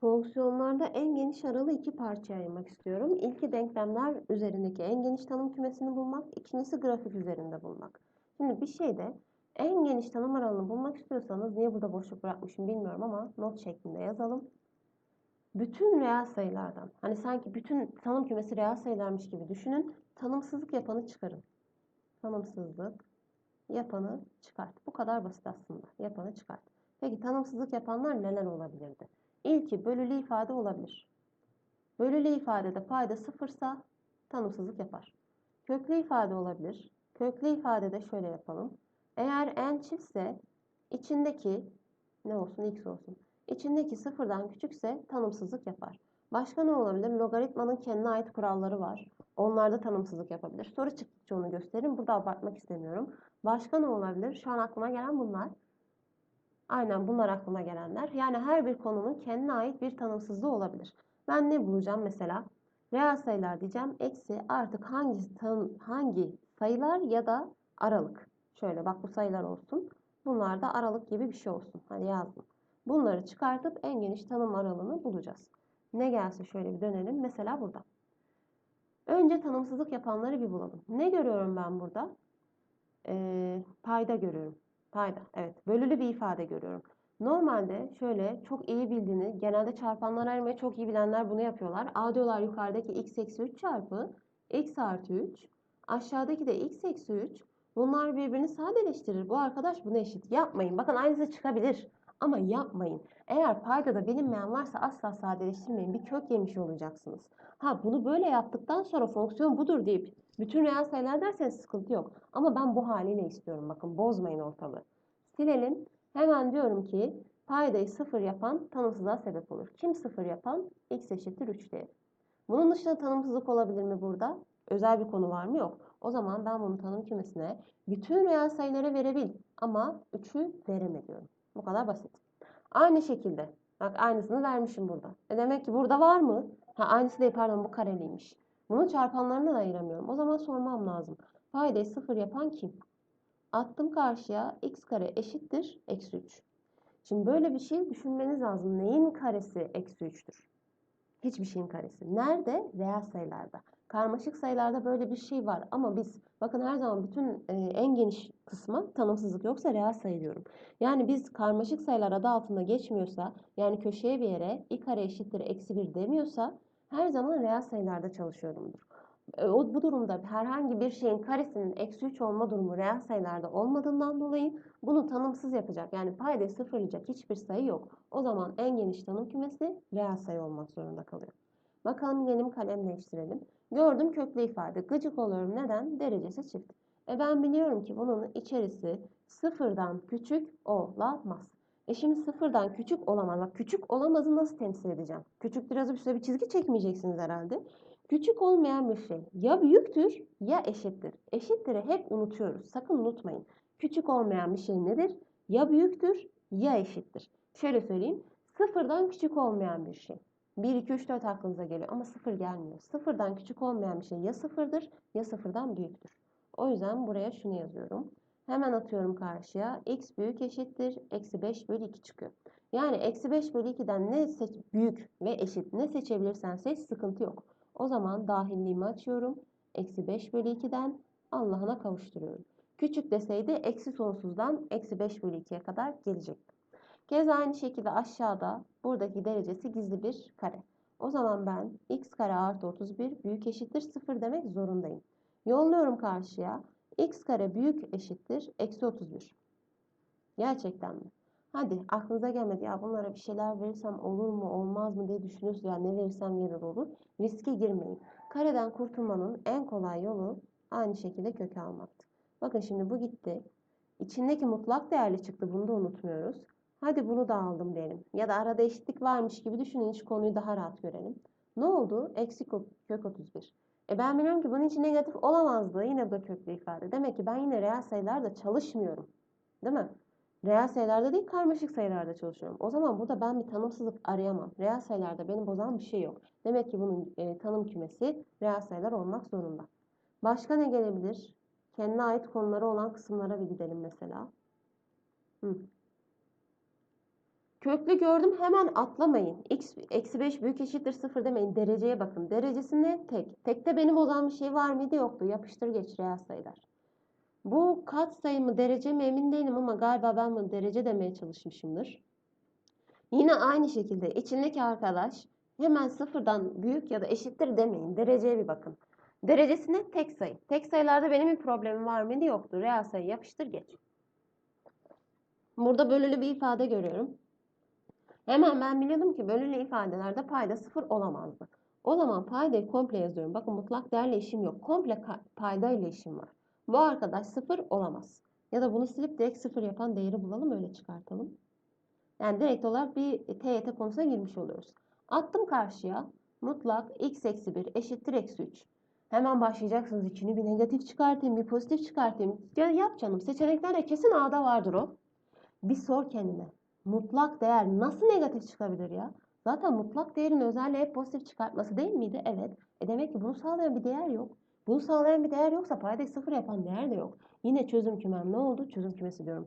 Fonksiyonlarda en geniş aralığı iki parçaya ayırmak istiyorum. İlki denklemler üzerindeki en geniş tanım kümesini bulmak, ikincisi grafik üzerinde bulmak. Şimdi bir şeyde en geniş tanım aralığını bulmak istiyorsanız niye burada boşluk bırakmışım bilmiyorum ama not şeklinde yazalım. Bütün reel sayılardan, hani sanki bütün tanım kümesi reel sayılarmış gibi düşünün. Tanımsızlık yapanı çıkarın. Tanımsızlık yapanı çıkart. Bu kadar basit aslında. Yapanı çıkart. Peki tanımsızlık yapanlar neler olabilirdi? İlki bölülü ifade olabilir. Bölülü ifadede payda sıfırsa tanımsızlık yapar. Köklü ifade olabilir. Köklü ifadede şöyle yapalım. Eğer n çiftse içindeki ne olsun x olsun. İçindeki sıfırdan küçükse tanımsızlık yapar. Başka ne olabilir? Logaritmanın kendine ait kuralları var. Onlarda tanımsızlık yapabilir. Soru çıktıkça onu gösteririm. Burada abartmak istemiyorum. Başka ne olabilir? Şu an aklıma gelen bunlar. Aynen bunlar aklıma gelenler. Yani her bir konunun kendine ait bir tanımsızlığı olabilir. Ben ne bulacağım mesela? Reel sayılar diyeceğim. Eksi artık hangi, tanım, hangi sayılar ya da aralık. Şöyle bak bu sayılar olsun. Bunlar da aralık gibi bir şey olsun. Hadi yazdım. Bunları çıkartıp en geniş tanım aralığını bulacağız. Ne gelse şöyle bir dönelim. Mesela burada. Önce tanımsızlık yapanları bir bulalım. Ne görüyorum ben burada? Ee, payda görüyorum. Payda. Evet. Bölülü bir ifade görüyorum. Normalde şöyle çok iyi bildiğini, genelde çarpanlar ayırmayı çok iyi bilenler bunu yapıyorlar. A diyorlar yukarıdaki x eksi 3 çarpı x artı 3. Aşağıdaki de x eksi 3. Bunlar birbirini sadeleştirir. Bu arkadaş buna eşit. Yapmayın. Bakın aynısı çıkabilir. Ama yapmayın. Eğer paydada bilinmeyen varsa asla sadeleştirmeyin. Bir kök yemiş olacaksınız. Ha bunu böyle yaptıktan sonra fonksiyon budur deyip bütün reel sayılar derseniz sıkıntı yok. Ama ben bu haliyle istiyorum. Bakın bozmayın ortalığı. Silelim. Hemen diyorum ki paydayı sıfır yapan tanımsızlığa sebep olur. Kim sıfır yapan? x eşittir 3 diye. Bunun dışında tanımsızlık olabilir mi burada? Özel bir konu var mı? Yok. O zaman ben bunu tanım kümesine bütün reel sayılara verebil ama 3'ü vereme diyorum. Bu kadar basit. Aynı şekilde. Bak aynısını vermişim burada. E demek ki burada var mı? Ha aynısı değil pardon bu kareliymiş. Bunun çarpanlarını da ayıramıyorum. O zaman sormam lazım. Paydayı sıfır yapan kim? Attım karşıya x kare eşittir eksi 3. Şimdi böyle bir şey düşünmeniz lazım. Neyin karesi eksi 3'tür? Hiçbir şeyin karesi. Nerede? Reel sayılarda. Karmaşık sayılarda böyle bir şey var ama biz bakın her zaman bütün e, en geniş kısmı tanımsızlık yoksa reel sayı diyorum. Yani biz karmaşık sayılar adı altında geçmiyorsa yani köşeye bir yere i kare eşittir eksi 1 demiyorsa her zaman reel sayılarda çalışıyorumdur. O, bu durumda herhangi bir şeyin karesinin eksi 3 olma durumu reel sayılarda olmadığından dolayı bunu tanımsız yapacak. Yani paydayı sıfırlayacak hiçbir sayı yok. O zaman en geniş tanım kümesi reel sayı olmak zorunda kalıyor. Bakalım yeni kalem değiştirelim. Gördüm köklü ifade. Gıcık oluyorum. Neden? Derecesi çift. E ben biliyorum ki bunun içerisi sıfırdan küçük olamaz. E şimdi sıfırdan küçük olamaz. Bak küçük olamazı nasıl temsil edeceğim? Küçüktür yazıp üstüne bir çizgi çekmeyeceksiniz herhalde. Küçük olmayan bir şey ya büyüktür ya eşittir. Eşittir'i hep unutuyoruz. Sakın unutmayın. Küçük olmayan bir şey nedir? Ya büyüktür ya eşittir. Şöyle söyleyeyim. Sıfırdan küçük olmayan bir şey. 1, 2, 3, 4 aklınıza geliyor ama sıfır gelmiyor. Sıfırdan küçük olmayan bir şey ya sıfırdır ya sıfırdan büyüktür. O yüzden buraya şunu yazıyorum. Hemen atıyorum karşıya. x büyük eşittir. Eksi 5 bölü 2 çıkıyor. Yani eksi 5 bölü 2'den ne seç büyük ve eşit ne seçebilirsen seç sıkıntı yok. O zaman dahilliğimi açıyorum. Eksi 5 bölü 2'den Allah'ına kavuşturuyorum. Küçük deseydi eksi sonsuzdan eksi 5 bölü 2'ye kadar gelecekti. Keza aynı şekilde aşağıda buradaki derecesi gizli bir kare. O zaman ben x kare artı 31 büyük eşittir 0 demek zorundayım. Yolluyorum karşıya. x kare büyük eşittir eksi 31. Gerçekten mi? Hadi aklınıza gelmedi ya bunlara bir şeyler verirsem olur mu olmaz mı diye düşünüyorsunuz. Ya ne verirsem verir olur. Riske girmeyin. Kareden kurtulmanın en kolay yolu aynı şekilde köke almaktır. Bakın şimdi bu gitti. İçindeki mutlak değerli çıktı. Bunu da unutmuyoruz. Hadi bunu da aldım diyelim. Ya da arada eşitlik varmış gibi düşünün. Hiç konuyu daha rahat görelim. Ne oldu? Eksi kök 31. E ben biliyorum ki bunun için negatif olamazdı. Yine bu da köklü ifade. Demek ki ben yine reel sayılarda çalışmıyorum. Değil mi? Reel sayılarda değil karmaşık sayılarda çalışıyorum. O zaman burada ben bir tanımsızlık arayamam. Reel sayılarda beni bozan bir şey yok. Demek ki bunun e, tanım kümesi reel sayılar olmak zorunda. Başka ne gelebilir? Kendine ait konuları olan kısımlara bir gidelim mesela. Hı. Köklü gördüm hemen atlamayın. X eksi 5 büyük eşittir 0 demeyin. Dereceye bakın. Derecesi ne? Tek. Tekte beni bozan bir şey var mıydı? Yoktu. Yapıştır geç reel sayılar. Bu kat sayı mı derece mi emin değilim ama galiba ben bunu derece demeye çalışmışımdır. Yine aynı şekilde içindeki arkadaş hemen sıfırdan büyük ya da eşittir demeyin. Dereceye bir bakın. Derecesine tek sayı. Tek sayılarda benim bir problemim var mıydı? Yoktu. Reel sayı yapıştır geç. Burada bölülü bir ifade görüyorum. Hemen ben biliyordum ki bölülü ifadelerde payda sıfır olamazdı. O zaman paydayı komple yazıyorum. Bakın mutlak değerle işim yok. Komple payda ile işim var. Bu arkadaş sıfır olamaz. Ya da bunu silip direkt sıfır yapan değeri bulalım öyle çıkartalım. Yani direkt olarak bir TYT konusuna girmiş oluyoruz. Attım karşıya. Mutlak x eksi 1 eşittir eksi 3. Hemen başlayacaksınız içini bir negatif çıkartayım, bir pozitif çıkartayım. Ya yap canım. Seçeneklerde kesin A'da vardır o. Bir sor kendine. Mutlak değer nasıl negatif çıkabilir ya? Zaten mutlak değerin özelliği hep pozitif çıkartması değil miydi? Evet. E demek ki bunu sağlayan bir değer yok. Bunu sağlayan bir değer yoksa paydayı sıfır yapan değer de yok. Yine çözüm kümem ne oldu? Çözüm kümesi diyorum.